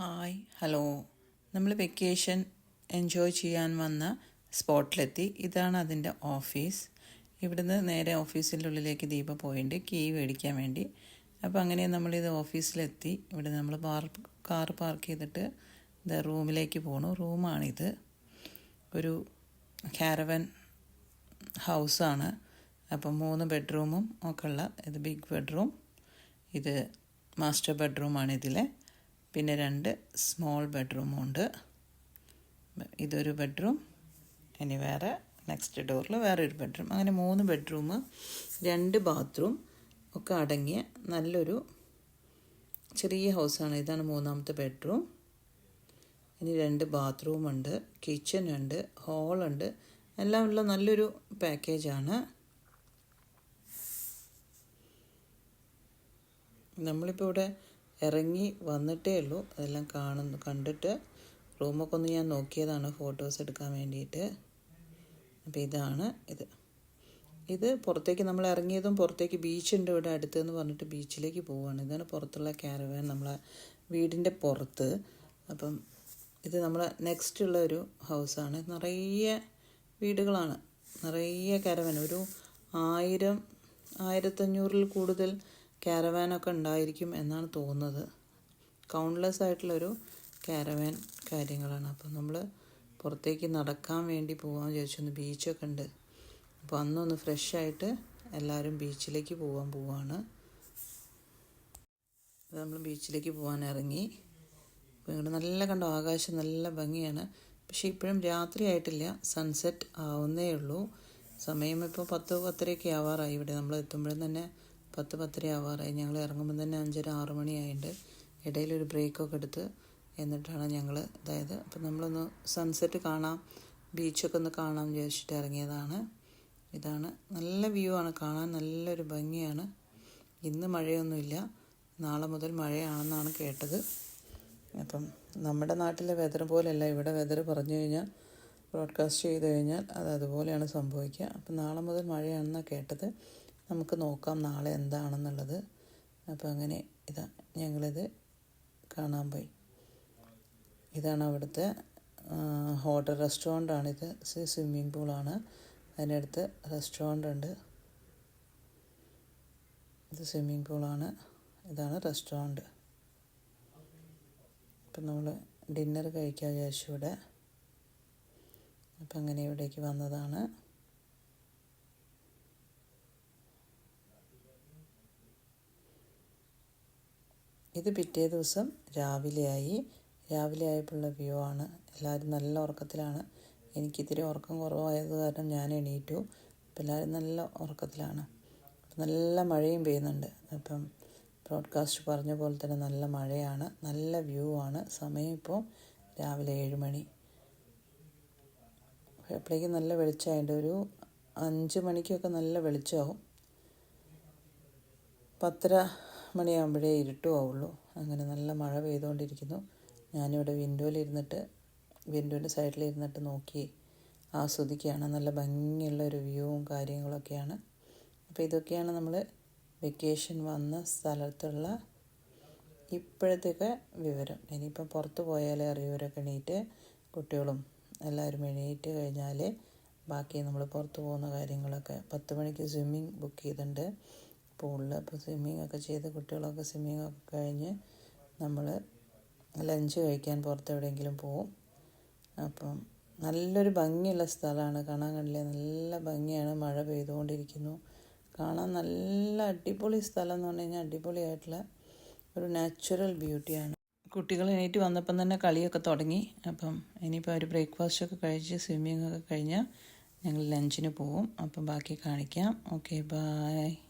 Hi hello. നമ്മൾ vacation enjoy ചെയ്യാൻ വന്ന സ്പോട്ടിലെത്തി ഇതാണ് അതിന്റെ ഓഫീസ് ഇവിടുന്ന് നേരെ ഓഫീസിന്റെ ഉള്ളിലേക്ക് ദീപ പോയിട്ടുണ്ട് കീ മേടിക്കാൻ വേണ്ടി. അപ്പോൾ അങ്ങനെ നമ്മളിത് ഓഫീസിലെത്തി ഇവിടെ നമ്മൾ കാർ പാർക്ക് ചെയ്തിട്ട് ഇത് റൂമിലേക്ക് പോണു. റൂമാണിത്. ഒരു കാരവൻ ഹൗസാണ് അപ്പം മൂന്ന് ബെഡ്റൂമും ഒക്കെ ഉള്ള ഇത് ബിഗ് ബെഡ്റൂം ഇത് മാസ്റ്റർ ബെഡ്റൂമാണ് ഇതിലെ. പിന്നെ രണ്ട് സ്മോൾ ബെഡ്റൂമും ഉണ്ട്. ഇതൊരു ബെഡ്റൂം ഇനി വേറെ നെക്സ്റ്റ് ഡോറിൽ വേറെ ഒരു ബെഡ്റൂം അങ്ങനെ മൂന്ന് ബെഡ്റൂം രണ്ട് ബാത്റൂം ഒക്കെ അടങ്ങിയ നല്ലൊരു ചെറിയ ഹൗസാണ് ഇതാണ് മൂന്നാമത്തെ ബെഡ്റൂം ഇനി രണ്ട് ബാത്റൂം ഉണ്ട് കിച്ചൺ ഉണ്ട് ഹോളുണ്ട് എല്ലാം ഉള്ള നല്ലൊരു പാക്കേജാണ് നമ്മളിപ്പോൾ ഇവിടെ ഇറങ്ങി വന്നിട്ടേ ഉള്ളൂ. അതെല്ലാം കാണുന്നു കണ്ടിട്ട് റൂമൊക്കെ ഒന്ന് ഞാൻ നോക്കിയതാണ് ഫോട്ടോസ് എടുക്കാൻ വേണ്ടിയിട്ട്. അപ്പോൾ ഇതാണ് ഇത്. ഇത് പുറത്തേക്ക് നമ്മൾ ഇറങ്ങിയതും പുറത്തേക്ക് ബീച്ചുണ്ട് ഇവിടെ അടുത്തെന്ന് പറഞ്ഞിട്ട് ബീച്ചിലേക്ക് പോവുകയാണ് ഇതാണ് പുറത്തുള്ള ക്യാരവാൻ നമ്മളെ വീടിന്റെ പുറത്ത്. അപ്പം ഇത് നമ്മളെ നെക്സ്റ്റ് ഉള്ള ഒരു ഹൗസാണ് നിറയെ വീടുകളാണ്. നിറയെ ക്യാരവൻ ഒരു ആയിരം ആയിരത്തഞ്ഞൂറിൽ കൂടുതൽ കാരവാനൊക്കെ ഉണ്ടായിരിക്കും എന്നാണ് തോന്നുന്നത്. കൗണ്ട്ലെസ് ആയിട്ടുള്ളൊരു കാരവാൻ കാര്യങ്ങളാണ്. അപ്പം നമ്മൾ പുറത്തേക്ക് നടക്കാൻ വേണ്ടി പോകാമെന്ന് വിചാരിച്ചൊന്ന് ബീച്ചൊക്കെ ഉണ്ട്. അപ്പോൾ അന്നൊന്ന് ഫ്രഷ് ആയിട്ട് എല്ലാവരും ബീച്ചിലേക്ക് പോകാൻ പോവാണ്. നമ്മൾ ബീച്ചിലേക്ക് പോകാൻ ഇറങ്ങി. അപ്പോൾ ഇവിടെ നല്ല കണ്ടോ ആകാശം നല്ല ഭംഗിയാണ്. പക്ഷേ ഇപ്പോഴും രാത്രി ആയിട്ടില്ല സൺസെറ്റ് ആവുന്നേ ഉള്ളൂ. സമയം ഇപ്പോൾ പത്ത് പത്തരയൊക്കെ ആവാറായി. ഇവിടെ നമ്മൾ എത്തുമ്പോഴും തന്നെ പത്ത് പത്തര ആവാറായി. ഞങ്ങൾ ഇറങ്ങുമ്പോൾ തന്നെ അഞ്ചര ആറ് മണിയായിട്ടുണ്ട് ഇടയിലൊരു ബ്രേക്കൊക്കെ എടുത്ത് എന്നിട്ടാണ് ഞങ്ങൾ അതായത് അപ്പം നമ്മളൊന്ന് സൺസെറ്റ് കാണാം ബീച്ചൊക്കെ ഒന്ന് കാണാം വിചാരിച്ചിട്ട് ഇറങ്ങിയതാണ്. ഇതാണ് നല്ല വ്യൂ ആണ്. കാണാൻ നല്ലൊരു ഭംഗിയാണ്. ഇന്ന് മഴയൊന്നുമില്ല. നാളെ മുതൽ മഴയാണെന്നാണ് കേട്ടത്. അപ്പം നമ്മുടെ നാട്ടിലെ വെതർ പോലെയല്ല. ഇവിടെ വെതർ പറഞ്ഞു കഴിഞ്ഞാൽ ബ്രോഡ്കാസ്റ്റ് ചെയ്ത് കഴിഞ്ഞാൽ അത് അതുപോലെയാണ് സംഭവിക്കുക. അപ്പം നാളെ മുതൽ മഴയാണെന്നാണ് കേട്ടത്. നമുക്ക് നോക്കാം നാളെ എന്താണെന്നുള്ളത്. അപ്പോൾ അങ്ങനെ ഇതാ ഞങ്ങളിത് കാണാൻ പോയി. ഇതാണ് അവിടുത്തെ ഹോട്ടൽ റെസ്റ്റോറന്റ് ആണിത് സ്വിമ്മിംഗ് പൂളാണ്. അതിനടുത്ത് റെസ്റ്റോറന്റ് ഉണ്ട് ഇത് സ്വിമ്മിംഗ് പൂളാണ്. ഇതാണ് റെസ്റ്റോറന്റ് അപ്പം നമ്മൾ ഡിന്നർ കഴിക്കാൻ വിചാരിച്ചു ഇവിടെ. അപ്പം അങ്ങനെ ഇവിടേക്ക് വന്നതാണ്. ഇത് പിറ്റേ ദിവസം രാവിലെയായി. രാവിലെ ആയപ്പോഴുള്ള വ്യൂ ആണ്. എല്ലാവരും നല്ല ഉറക്കത്തിലാണ്. എനിക്കിത്തിരി ഉറക്കം കുറവായത് കാരണം ഞാൻ എണീറ്റു. അപ്പം എല്ലാവരും നല്ല ഉറക്കത്തിലാണ്. നല്ല മഴയും പെയ്യുന്നുണ്ട്. അപ്പം ബ്രോഡ്കാസ്റ്റ് പറഞ്ഞ പോലെ തന്നെ നല്ല മഴയാണ്. നല്ല വ്യൂ ആണ്. സമയം ഇപ്പോൾ രാവിലെ ഏഴ് മണി. അപ്പോഴേക്കും നല്ല വെളിച്ചമായിട്ട് ഒരു അഞ്ച് മണിക്കൊക്കെ നല്ല വെളിച്ചമാവും. പത്തര മണിയാകുമ്പോഴേ ഇരുട്ടും ആവുള്ളൂ. അങ്ങനെ നല്ല മഴ പെയ്തുകൊണ്ടിരിക്കുന്നു. ഞാനിവിടെ വിൻഡോയിലിരുന്നിട്ട് വിൻഡോന്റെ സൈഡിലിരുന്നിട്ട് നോക്കി ആസ്വദിക്കുകയാണ്. നല്ല ഭംഗിയുള്ള ഒരു വ്യൂവും കാര്യങ്ങളൊക്കെയാണ്. അപ്പോൾ ഇതൊക്കെയാണ് നമ്മൾ വെക്കേഷൻ വന്ന സ്ഥലത്തുള്ള ഇപ്പോഴത്തെയൊക്കെ വിവരം. ഇനിയിപ്പം പുറത്ത് പോയാലേ അറിയൂരൊക്കെ എണീറ്റ് കുട്ടികളും എല്ലാവരും എണീറ്റ് കഴിഞ്ഞാൽ ബാക്കി നമ്മൾ പുറത്ത് പോകുന്ന കാര്യങ്ങളൊക്കെ. പത്ത് മണിക്ക് സ്വിമ്മിങ് ബുക്ക് ചെയ്തിട്ടുണ്ട്. പൂളിൽ അപ്പോൾ സ്വിമ്മിങ് ഒക്കെ ചെയ്ത് കുട്ടികളൊക്കെ സ്വിമ്മിങ് ഒക്കെ കഴിഞ്ഞ് നമ്മൾ ലഞ്ച് കഴിക്കാൻ പുറത്ത് എവിടെയെങ്കിലും പോവും. അപ്പം നല്ലൊരു ഭംഗിയുള്ള സ്ഥലമാണ്. കാണാൻ കണ്ടില്ലേ? നല്ല ഭംഗിയാണ്. മഴ പെയ്തുകൊണ്ടിരിക്കുന്നു. കാണാൻ നല്ല അടിപൊളി സ്ഥലം എന്ന് പറഞ്ഞു കഴിഞ്ഞാൽ അടിപൊളിയായിട്ടുള്ള ഒരു നാച്ചുറൽ ബ്യൂട്ടിയാണ് കുട്ടികൾ എണീറ്റ് വന്നപ്പം തന്നെ കളിയൊക്കെ തുടങ്ങി. അപ്പം ഇനിയിപ്പോൾ ഒരു ബ്രേക്ക്ഫാസ്റ്റൊക്കെ കഴിച്ച് സ്വിമ്മിങ് ഒക്കെ കഴിഞ്ഞാൽ ഞങ്ങൾ ലഞ്ചിന് പോവും. അപ്പം ബാക്കി കാണിക്കാം. Okay bye